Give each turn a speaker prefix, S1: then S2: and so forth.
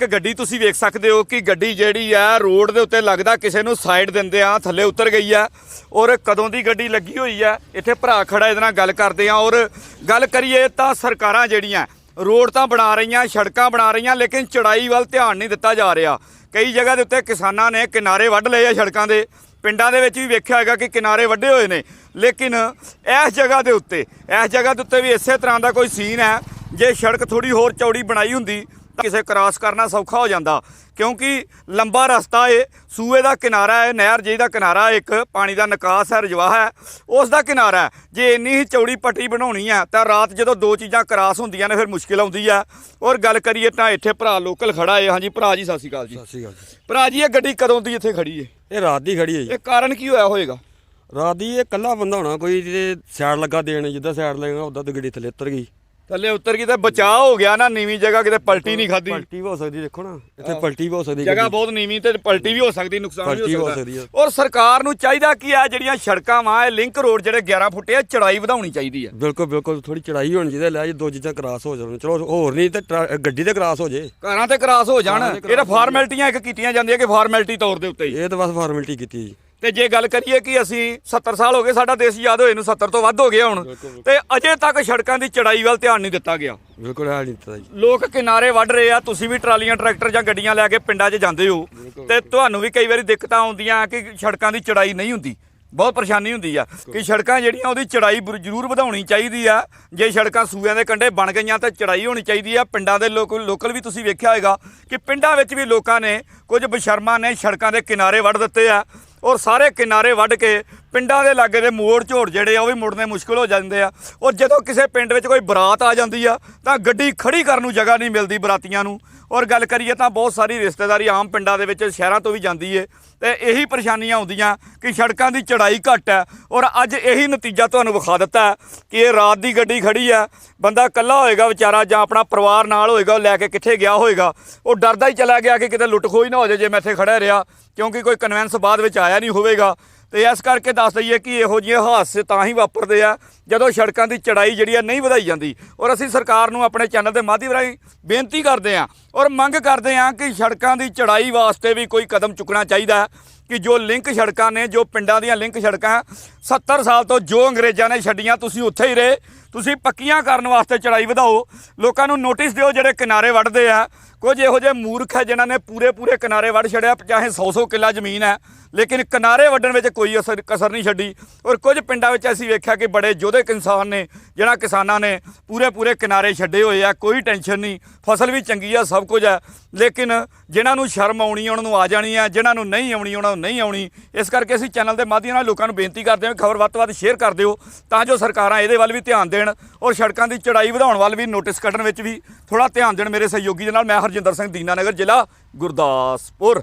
S1: ਇੱਕ ਗੱਡੀ ਤੁਸੀਂ ਵੇਖ ਸਕਦੇ ਹੋ ਕਿ ਗੱਡੀ ਜਿਹੜੀ ਆ, ਰੋਡ ਦੇ ਉੱਤੇ ਲੱਗਦਾ ਕਿਸੇ ਨੂੰ ਸਾਈਡ ਦਿੰਦੇ ਆ, ਥੱਲੇ ਉਤਰ ਗਈ ਆ ਔਰ ਕਦੋਂ ਦੀ ਗੱਡੀ ਲੱਗੀ ਹੋਈ ਆ, ਇੱਥੇ ਭਰਾ ਖੜਾ ਇਹਦੇ ਨਾਲ ਗੱਲ ਕਰਦੇ ਆ ਔਰ ਗੱਲ ਕਰੀਏ ਤਾਂ ਸਰਕਾਰਾਂ ਜਿਹੜੀਆਂ ਰੋਡ ਤਾਂ ਬਣਾ ਰਹੀਆਂ, ਸੜਕਾਂ ਬਣਾ ਰਹੀਆਂ, ਲੇਕਿਨ ਚੜਾਈ ਵੱਲ ਧਿਆਨ ਨਹੀਂ ਦਿੱਤਾ ਜਾ ਰਿਹਾ। ਕਈ ਜਗ੍ਹਾ ਦੇ ਉੱਤੇ ਕਿਸਾਨਾਂ ਨੇ ਕਿਨਾਰੇ ਵੱਢ ਲਏ ਆ ਸੜਕਾਂ ਦੇ, ਪਿੰਡਾਂ ਦੇ ਵਿੱਚ ਵੀ ਵੇਖਿਆ ਹੋਏਗਾ ਕਿ ਕਿਨਾਰੇ ਵੱਢੇ ਹੋਏ ਨੇ। ਲੇਕਿਨ ਇਸ ਜਗ੍ਹਾ ਦੇ ਉੱਤੇ, ਇਸ ਜਗ੍ਹਾ ਦੇ ਉੱਤੇ ਵੀ ਇਸੇ ਤਰ੍ਹਾਂ ਦਾ ਕੋਈ ਸੀਨ ਹੈ, ਜੇ ਸੜਕ ਥੋੜੀ ਹੋਰ ਚੌੜੀ ਬਣਾਈ ਹੁੰਦੀ ਕਿਸੇ ਕ੍ਰਾਸ ਕਰਨਾ ਸੌਖਾ ਹੋ ਜਾਂਦਾ। ਕਿਉਂਕਿ ਲੰਬਾ ਰਸਤਾ ਏ ਸੂਏ ਦਾ ਕਿਨਾਰਾ ਹੈ ਨਹਿਰ ਜਿਹੀ ਦਾ ਕਿਨਾਰਾ ਇੱਕ ਪਾਣੀ ਦਾ ਨਿਕਾਸ ਹੈ ਰਜਵਾਹ ਹੈ ਉਸ ਦਾ ਕਿਨਾਰਾ ਹੈ। ਜੇ ਇੰਨੀ ਹੀ ਚੌੜੀ ਪੱਟੀ ਬਣਾਉਣੀ ਹੈ ਤਾਂ ਰਾਤ ਜਦੋਂ ਦੋ ਚੀਜ਼ਾਂ ਕ੍ਰਾਸ ਹੁੰਦੀਆਂ ਨੇ ਫਿਰ ਮੁਸ਼ਕਿਲ ਆਉਂਦੀ ਹੈ। ਔਰ ਗੱਲ ਕਰੀਏ ਤਾਂ ਇੱਥੇ ਭਰਾ ਲੋਕਲ ਖੜਾ ਏ। ਹਾਂਜੀ ਭਰਾ ਜੀ ਸਤਿ ਸ਼੍ਰੀ ਅਕਾਲ ਜੀ।
S2: ਸਤਿ ਸ਼੍ਰੀ ਅਕਾਲ ਜੀ।
S1: ਭਰਾ ਜੀ ਇਹ ਗੱਡੀ ਕਦੋਂ ਦੀ ਇੱਥੇ ਖੜੀ ਏ?
S2: ਇਹ ਰਾਤ ਦੀ ਖੜੀ ਹੈ ਜੀ।
S1: ਇਹ ਕਾਰਨ ਕੀ ਹੋਇਆ ਹੋਏਗਾ?
S2: ਰਾਤ ਦੀ ਇਹ ਕੱਲਾ ਬੰਦਾ ਹੋਣਾ ਕੋਈ ਜਿਹਦੇ ਸਾਈਡ ਲੱਗਾ ਦੇਣ ਜਿੱਦਾਂ ਸਾਈਡ ਲੱਗਾ ਉਦਾਂ ਤੇ ਗੱਡੀ ਥੱਲੇ ਉਤਰ ਗਈ।
S1: ਥੱਲੇ ਉਤਰ ਗਈ ਤੇ ਬਚਾਅ ਹੋ ਗਿਆ ਨਾ ਨੀਵੀਂ ਜਗ੍ਹਾ ਕਿਤੇ ਪਲਟੀ ਨਹੀਂ ਖਾਦੀ
S2: ਪਲਟੀ ਵੀ ਹੋ ਸਕਦੀ ਦੇਖੋ ਨਾ ਇੱਥੇ ਪਲਟੀ ਵੀ ਹੋ ਸਕਦੀ
S1: ਜਗ੍ਹਾ। ਬਹੁਤ ਨੀਵੀਂ ਤੇ ਪਲਟੀ ਵੀ ਹੋ ਸਕਦੀ ਨੁਕਸਾਨ ਵੀ
S2: ਹੋ ਸਕਦੀ।
S1: ਔਰ ਸਰਕਾਰ ਨੂੰ ਚਾਹੀਦਾ ਕੀ ਆ ਜਿਹੜੀਆਂ ਸੜਕਾਂ ਵਾਂ ਇਹ ਲਿੰਕ ਰੋਡ ਜਿਹੜੇ 11 ਫੁੱਟ ਆ ਚੜਾਈ ਵਧਾਉਣੀ ਚਾਹੀਦੀ ਆ।
S2: ਬਿਲਕੁਲ ਬਿਲਕੁਲ ਥੋੜੀ ਚੜਾਈ ਹੋਣੀ ਜਿਹਦੇ ਲੈ ਜੇ ਦੋ ਚੀਜ਼ਾਂ ਕ੍ਰਾਸ ਹੋ ਜਾਣ। ਚਲੋ ਹੋਰ ਨਹੀਂ ਤੇ ਗੱਡੀ ਤੇ ਕ੍ਰਾਸ ਹੋ ਜੇ।
S1: ਘਰਾਂ ਤੇ ਕ੍ਰਾਸ ਹੋ ਜਾਣ। ਇਹ ਤਾਂ ਫਾਰਮੈਲਿਟੀਆਂ ਇੱਕ ਕੀਤੀਆਂ ਜਾਂਦੀਆਂ ਕਿ ਫਾਰਮੈਲਿਟੀ ਤੌਰ ਦੇ ਉੱਤੇ
S2: ਇਹ ਤਾਂ ਬਸ ਫਾਰਮੈਲਿਟੀ ਕੀਤੀ ਜੀ।
S1: ਤੇ ਜੇ ਗੱਲ ਕਰੀਏ ਕਿ ਅਸੀਂ 70 ਸਾਲ ਹੋ ਗਏ ਸਾਡਾ ਦੇਸ਼ ਆਜ਼ਾਦ ਹੋਏ ਨੂੰ 70 ਤੋਂ ਵੱਧ ਹੋ ਗਿਆ ਹੁਣ। ਤੇ ਅਜੇ ਤੱਕ ਸੜਕਾਂ ਦੀ ਚੜਾਈ ਵੱਲ ਧਿਆਨ ਨਹੀਂ ਦਿੱਤਾ ਗਿਆ।
S2: ਬਿਲਕੁਲ ਹੈ ਨਹੀਂ ਪਤਾ ਜੀ।
S1: ਲੋਕ ਕਿਨਾਰੇ ਵੱਢ ਰਹੇ ਆ ਤੁਸੀਂ ਵੀ ਟਰਾਲੀਆਂ ਟਰੈਕਟਰ ਜਾਂ ਗੱਡੀਆਂ ਲੈ ਕੇ ਪਿੰਡਾਂ 'ਚ ਜਾਂਦੇ ਹੋ ਤੇ ਤੁਹਾਨੂੰ ਵੀ ਕਈ ਵਾਰੀ ਦਿੱਕਤਾਂ ਆਉਂਦੀਆਂ ਕਿ ਸੜਕਾਂ ਦੀ ਚੜਾਈ ਨਹੀਂ ਹੁੰਦੀ। ਬਹੁਤ ਪਰੇਸ਼ਾਨੀ ਹੁੰਦੀ ਆ ਕਿ ਸੜਕਾਂ ਜਿਹੜੀਆਂ ਉਹਦੀ ਚੜਾਈ ਜ਼ਰੂਰ ਵਧਾਉਣੀ ਚਾਹੀਦੀ ਆ। ਜੇ ਸੜਕਾਂ ਸੂਆਂ ਦੇ ਕੰਢੇ ਬਣ ਗਈਆਂ ਤਾਂ ਚੜਾਈ ਹੋਣੀ ਚਾਹੀਦੀ ਆ। ਪਿੰਡਾਂ ਦੇ ਲੋਕ ਲੋਕਲ ਵੀ ਤੁਸੀਂ ਵੇਖਿਆ ਹੋਏਗਾ ਕਿ ਪਿੰਡਾਂ ਵਿੱਚ ਵੀ ਲੋਕਾਂ ਨੇ ਕੁਝ ਬਸ਼ਰਮਾਂ ਨੇ ਸੜਕਾਂ ਦੇ ਕਿਨਾਰੇ ਵੱਢ ਦਿੱਤੇ ਆ। ਔਰ ਸਾਰੇ ਕਿਨਾਰੇ ਵੱਢ ਕੇ ਪਿੰਡਾਂ ਦੇ ਲਾਗੇ ਦੇ ਮੋੜ ਝੋੜ ਜਿਹੜੇ ਆ, ਉਹ ਵੀ ਮੁੜਨੇ ਮੁਸ਼ਕਲ ਹੋ ਜਾਂਦੇ ਆ। ਔਰ ਜਦੋਂ ਕਿਸੇ ਪਿੰਡ ਵਿੱਚ ਕੋਈ ਬਰਾਤ ਆ ਜਾਂਦੀ ਆ, ਤਾਂ ਗੱਡੀ ਖੜੀ ਕਰਨ ਨੂੰ ਜਗ੍ਹਾ ਨਹੀਂ ਮਿਲਦੀ ਬਰਾਤੀਆਂ ਨੂੰ। ਔਰ ਗੱਲ ਕਰੀਏ ਤਾਂ ਬਹੁਤ ਸਾਰੀ ਰਿਸ਼ਤੇਦਾਰੀ ਆਮ ਪਿੰਡਾਂ ਦੇ ਵਿੱਚ ਸ਼ਹਿਰਾਂ ਤੋਂ ਵੀ ਜਾਂਦੀ ਏ। ਤੇ ਇਹੀ ਪਰੇਸ਼ਾਨੀਆਂ ਆਉਂਦੀਆਂ ਕਿ ਸੜਕਾਂ ਦੀ ਚੜਾਈ ਘੱਟ ਹੈ। ਔਰ ਅੱਜ ਇਹੀ ਨਤੀਜਾ ਤੁਹਾਨੂੰ ਵਿਖਾ ਦਿੱਤਾ ਕਿ ਇਹ ਰਾਤ ਦੀ ਗੱਡੀ ਖੜੀ ਹੈ। ਬੰਦਾ ਇਕੱਲਾ ਹੋਏਗਾ ਵਿਚਾਰਾ ਜਾਂ ਆਪਣਾ ਪਰਿਵਾਰ ਨਾਲ ਹੋਏਗਾ, ਉਹ ਲੈ ਕੇ ਕਿੱਥੇ ਗਿਆ ਹੋਏਗਾ। ਉਹ ਡਰਦਾ ਹੀ ਚਲਾ ਗਿਆ ਕਿ ਕਿਤੇ ਲੁੱਟ ਖੋਹ ਨਾ ਹੋ ਜਾਏ ਜੇ ਮੈਂ ਇੱਥੇ ਖੜਾ ਰਿਹਾ। ਕਿਉਂਕਿ ਕੋਈ ਕਨਵੈਂਸ ਬਾਅਦ ਵਿੱਚ ਆਇਆ ਨਹੀਂ ਹੋਵੇਗਾ। ਤੇ ਇਸ ਕਰਕੇ ਦੱਸ ਦਈਏ ਕਿ ਇਹੋ ਜਿਹੇ ਹਾਦਸੇ ਤਾਂ ਹੀ ਵਾਪਰਦੇ ਆ ਜਦੋਂ ਸੜਕਾਂ ਦੀ ਚੜਾਈ ਜਿਹੜੀ ਆ ਨਹੀਂ ਵਧਾਈ ਜਾਂਦੀ। ਔਰ ਅਸੀਂ ਸਰਕਾਰ ਨੂੰ ਆਪਣੇ ਚੈਨਲ ਦੇ ਮਾਧਿਅਮ ਰਾਹੀਂ ਬੇਨਤੀ ਕਰਦੇ ਆ ਔਰ ਮੰਗ ਕਰਦੇ ਆ ਕਿ ਸੜਕਾਂ ਦੀ ਚੜਾਈ ਵਾਸਤੇ ਵੀ ਕੋਈ ਕਦਮ ਚੁੱਕਣਾ ਚਾਹੀਦਾ ਕਿ ਜੋ ਲਿੰਕ ਸੜਕਾਂ ਨੇ, ਜੋ ਪਿੰਡਾਂ ਦੀਆਂ ਲਿੰਕ ਸੜਕਾਂ 70 ਸਾਲ ਤੋਂ ਜੋ ਅੰਗਰੇਜ਼ਾਂ ਨੇ ਛੱਡੀਆਂ, ਤੁਸੀਂ ਉੱਥੇ ਹੀ ਰਹੇ, ਤੁਸੀਂ ਪੱਕੀਆਂ ਕਰਨ ਵਾਸਤੇ ਚੜਾਈ ਵਧਾਓ। ਲੋਕਾਂ ਨੂੰ ਨੋਟਿਸ ਦਿਓ ਜਿਹੜੇ ਕਿਨਾਰੇ ਵੱਢਦੇ ਆ। ਕੁਝ ਇਹੋ ਜਿਹੇ ਮੂਰਖ ਹੈ ਜਿਨ੍ਹਾਂ ਨੇ ਪੂਰੇ ਪੂਰੇ ਕਿਨਾਰੇ ਵੱਢ ਛੜਿਆ ਚਾਹੇ 100-100 ਕਿੱਲਾ ਜ਼ਮੀਨ ਹੈ, ਲੇਕਿਨ ਕਿਨਾਰੇ ਵੱਢਣ ਵਿੱਚ ਕੋਈ ਅਸਰ ਕਸਰ ਨਹੀਂ ਛੱਡੀ। ਔਰ ਕੁਝ ਪਿੰਡਾਂ ਵਿੱਚ ਅਸੀਂ ਵੇਖਿਆ ਕਿ ਬੜੇ ਯੋਧੇ ਇਨਸਾਨ ਨੇ ਜਿਹੜਾ ਕਿਸਾਨਾਂ ਨੇ ਪੂਰੇ ਪੂਰੇ ਕਿਨਾਰੇ ਛੱਡੇ ਹੋਏ ਆ, ਕੋਈ ਟੈਨਸ਼ਨ ਨਹੀਂ, ਫਸਲ ਵੀ ਚੰਗੀ ਆ, ਸਭ ਕੁਝ ਹੈ ਲੇਕਿਨ ਜਿਨ੍ਹਾਂ ਨੂੰ ਸ਼ਰਮ ਆਉਣੀ ਉਹਨਾਂ ਨੂੰ ਆ ਜਾਣੀ ਆ, ਜਿਨ੍ਹਾਂ ਨੂੰ ਨਹੀਂ ਆਉਣੀ, ਉਹਨਾਂ ਨੂੰ ਨਹੀਂ ਆਉਣੀ। ਇਸ ਕਰਕੇ ਅਸੀਂ ਚੈਨਲ ਦੇ ਮਾਧਿਅਮ ਨਾਲ ਲੋਕਾਂ ਨੂੰ ਬੇਨਤੀ ਕਰਦੇ ਹਾਂ ਖਬਰ ਵੱਧ ਤੋਂ ਵੱਧ ਸ਼ੇਅਰ ਕਰ ਦਿਓ, ਤਾਂ ਜੋ ਸਰਕਾਰਾਂ ਇਹਦੇ ਵੱਲ ਵੀ ਧਿਆਨ ਦੇਣ ਔਰ ਸੜਕਾਂ ਦੀ ਚੜਾਈ ਵਧਾਉਣ ਵੱਲ ਵੀ ਨੋਟਿਸ ਕੱਢਣ ਵਿੱਚ ਵੀ ਥੋੜਾ ਧਿਆਨ ਦੇਣ ਮੇਰੇ ਸਹਿਯੋਗੀ ਦੇ ਨਾਲ। ਮੈਂ ਹਰਜਿੰਦਰ ਸਿੰਘ ਦੀਨਾਨਗਰ ਜ਼ਿਲ੍ਹਾ ਗੁਰਦਾਸਪੁਰ।